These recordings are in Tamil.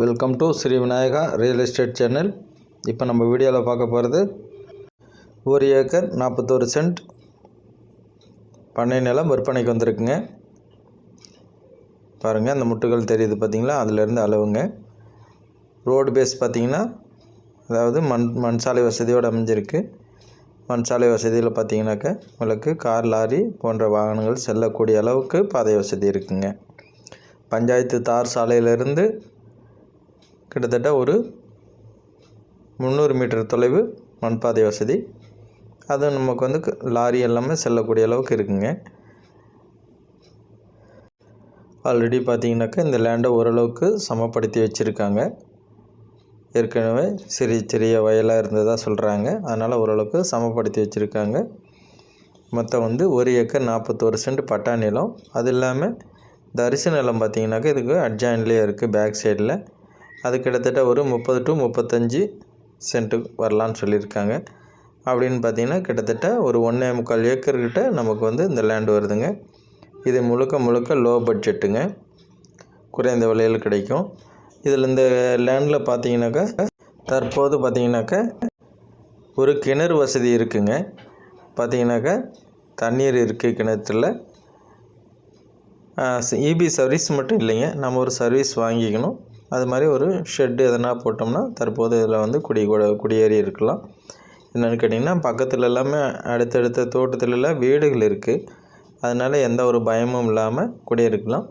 Welcome to Sri Vinayaka real estate channel இப்போ நம்ம வீடியோவில் பார்க்க போகிறது ஒரு ஏக்கர் நாற்பத்தோரு சென்ட் பண்ணை நிலம் விற்பனைக்கு வந்திருக்குங்க. பாருங்கள் அந்த முட்டுகள் தெரியுது பார்த்திங்களா அதிலேருந்து அளவுங்க. ரோடு பேஸ் பார்த்திங்கன்னா அதாவது மண் மண் சாலை வசதியோடு அமைஞ்சிருக்கு. மண் சாலை வசதியில் பார்த்திங்கனாக்கா உங்களுக்கு கார் லாரி போன்ற வாகனங்கள் செல்லக்கூடிய அளவுக்கு பாதை வசதி இருக்குங்க. பஞ்சாயத்து தார் சாலையிலிருந்து கிட்டத்தட்ட ஒரு முந்நூறு மீட்டர் தொலைவு மண்பாதை வசதி. அது நமக்கு வந்து லாரி எல்லாமே செல்லக்கூடிய அளவுக்கு இருக்குங்க. ஆல்ரெடி பார்த்திங்கனாக்கா இந்த லேண்டை ஓரளவுக்கு சமப்படுத்தி வச்சுருக்காங்க. ஏற்கனவே சிறிய சிறிய வயலாக இருந்ததாக சொல்கிறாங்க அதனால் ஓரளவுக்கு சமப்படுத்தி வச்சுருக்காங்க. மொத்தம் வந்து ஒரு ஏக்கர் நாற்பத்தோரு சென்ட் பட்டா நிலம். அது இல்லாமல் தரிசு நிலம் பார்த்தீங்கன்னாக்கா இதுக்கு அட்ஜாயின்லேயே இருக்குது பேக் சைடில் அது கிட்டத்தட்ட ஒரு முப்பது டு முப்பத்தஞ்சு சென்ட்டு வரலான்னு சொல்லியிருக்காங்க. அப்படின்னு பார்த்தீங்கன்னா கிட்டத்தட்ட ஒரு ஒன்றே முக்கால் ஏக்கர்கிட்ட நமக்கு வந்து இந்த லேண்டு வருதுங்க. இது முழுக்க முழுக்க லோ பட்ஜெட்டுங்க குறைந்த விலையில் கிடைக்கும். இதில் இந்த லேண்டில் பார்த்தீங்கன்னாக்கா தற்போது பார்த்தீங்கன்னாக்கா ஒரு கிணறு வசதி இருக்குங்க. பார்த்தீங்கன்னாக்கா தண்ணீர் இருக்குது கிணத்துல. இபி சர்வீஸ் மட்டும் இல்லைங்க. நம்ம ஒரு சர்வீஸ் வாங்கிக்கணும். அது மாதிரி ஒரு ஷெட்டு எதனா போட்டோம்னா தற்போது இதில் வந்து குடி கூட- குடியேறி இருக்கலாம். என்னென்னு கேட்டிங்கன்னா பக்கத்தில் எல்லாமே அடுத்தடுத்த தோட்டத்துல எல்லாம் வீடுகள் இருக்குது அதனால் எந்த ஒரு பயமும் இல்லாமல் குடியிருக்கலாம்.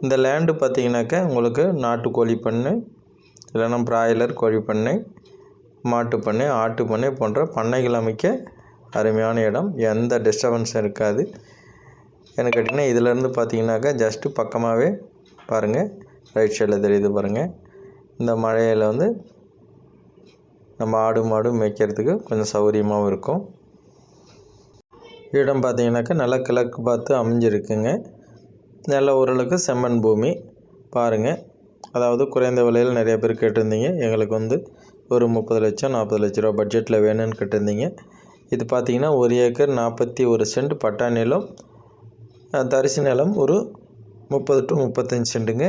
இந்த லேண்டு பார்த்திங்கனாக்கா உங்களுக்கு நாட்டுக்கோழி பண்ணை இல்லைன்னா பிராய்லர் கோழி பண்ணை மாட்டு பண்ணை ஆட்டு பண்ணை போன்ற பண்ணைகள் அமைக்க அருமையான இடம். எந்த டிஸ்டர்பன்ஸும் இருக்காது. எனக்கு கேட்டிங்கன்னா இதிலேருந்து பார்த்தீங்கன்னாக்கா ஜஸ்ட்டு பக்கமாகவே பாருங்கள் ரைட் சைடில் தெரியுது பாருங்கள் இந்த மழையில் வந்து நம்ம ஆடு மாடு மேய்க்கிறதுக்கு கொஞ்சம் சௌகரியமாகவும் இருக்கும். இடம் பார்த்தீங்கன்னாக்கா நல்லா கிழக்கு பார்த்து அமைஞ்சிருக்குங்க. நல்ல ஓரளவுக்கு செம்மண் பூமி பாருங்கள் அதாவது குறைந்த விலையில் நிறைய பேர் கேட்டிருந்தீங்க. எங்களுக்கு வந்து ஒரு முப்பது லட்சம் நாற்பது லட்ச ரூபா பட்ஜெட்டில் வேணும்னு கேட்டிருந்தீங்க. இது பார்த்தீங்கன்னா ஒரு ஏக்கர் நாற்பத்தி ஒரு சென்ட் பட்டா நிலம் தரிசு நிலம் ஒரு முப்பது டு முப்பத்தஞ்சு சென்ட்டுங்க.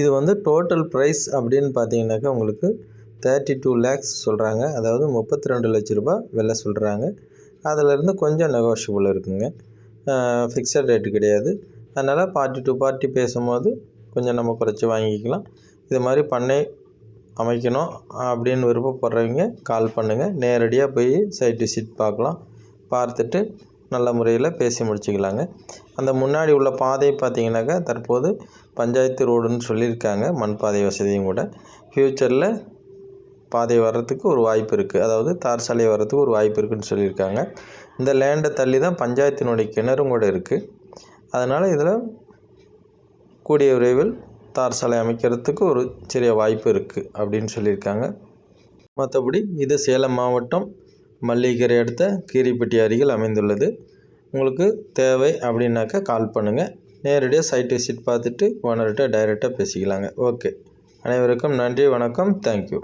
இது வந்து டோட்டல் ப்ரைஸ் அப்படின்னு பார்த்தீங்கன்னாக்கா உங்களுக்கு தேர்ட்டி டூ லேக்ஸ் சொல்கிறாங்க அதாவது முப்பத்தி ரெண்டு லட்ச ரூபாய் விலை சொல்கிறாங்க அதிலிருந்து கொஞ்சம் நெகோஷியபிள் இருக்குங்க. ஃபிக்ஸட் ரேட்டு கிடையாது. அதனால் பார்ட்டி டு பார்ட்டி பேசும்போது கொஞ்சம் நம்ம குறைச்சி வாங்கிக்கலாம். இது மாதிரி பண்ணை அமைக்கணும் அப்படின்னு விருப்பப்படுறவங்க கால் பண்ணுங்கள் நேரடியாக போய் சைட் விசிட் பார்க்கலாம். பார்த்துட்டு நல்ல முறையில் பேசி முடிச்சுக்கலாங்க. அந்த முன்னாடி உள்ள பாதை பார்த்தீங்கன்னாக்கா தற்போது பஞ்சாயத்து ரோடுன்னு சொல்லியிருக்காங்க. மண் பாதை வசதியும் கூட. ஃப்யூச்சரில் பாதை வர்றதுக்கு ஒரு வாய்ப்பு இருக்குது அதாவது தார் சாலை வர்றதுக்கு ஒரு வாய்ப்பு இருக்குதுன்னு சொல்லியிருக்காங்க. இந்த லேண்டை தள்ளி தான் பஞ்சாயத்தினுடைய கிணறும் கூட இருக்குது அதனால் இதில் கூடிய விரைவில் தார் சாலை அமைக்கிறதுக்கு ஒரு சிறிய வாய்ப்பு இருக்குது அப்படின்னு சொல்லியிருக்காங்க. மற்றபடி இது சேலம் மாவட்டம் மல்லிகரை அடுத்த கீரிப்பட்டி அருகில் அமைந்துள்ளது. உங்களுக்கு தேவை அப்படின்னாக்கா கால் பண்ணுங்கள் நேரடியாக சைட் விசிட் பார்த்துட்டு ஓனர்கிட்ட டைரெக்டாக பேசிக்கலாங்க. ஓகே அனைவருக்கும் நன்றி வணக்கம். தேங்க்யூ